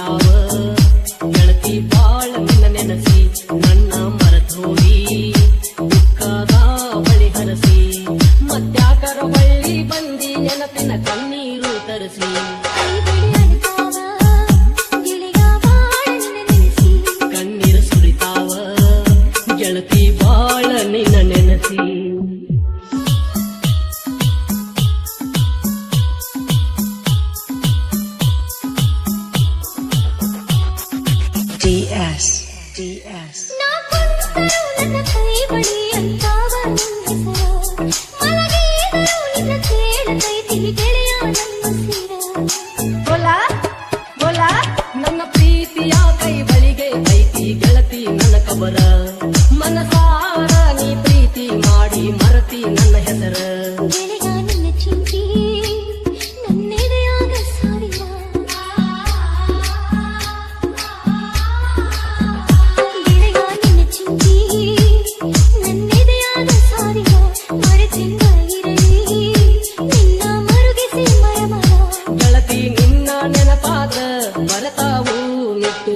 ಸಾವ. ಬಾಳ ನಿನ್ನ ನೆನಸಿ ನನ್ನ ಮರತೋಡಿ ದುಃಖದ ಹರಸಿ. ಮತ್ಯಾಕರ ಬಳ್ಳಿ ಬಂದಿ ಕಣ್ಣೀರು ತರಿಸಿ. DS. DS.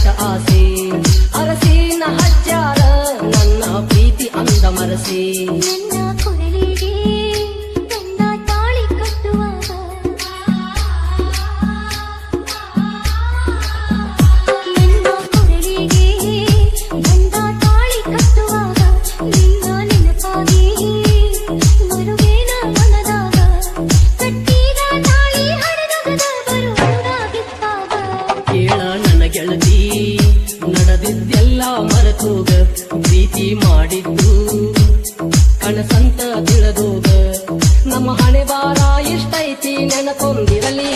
ಆಕಾಶ ಆಸೆ. ಅರಸಿನ ಹಜ್ಜಾರ ನನ್ನ ಪ್ರೀತಿ ಅಂದ ಮರಸೆ. ಎಲ್ಲ ಮರೆತೋಗ ಪ್ರೀತಿ ಮಾಡಿದ್ದು. ಕನಸಂತ ತಿಳಿದೋಗ ನಮ್ಮ ಹಣೆ ಬಾರ ಎಷ್ಟೈತಿ ನೆನಕೊಂದಿರಲಿ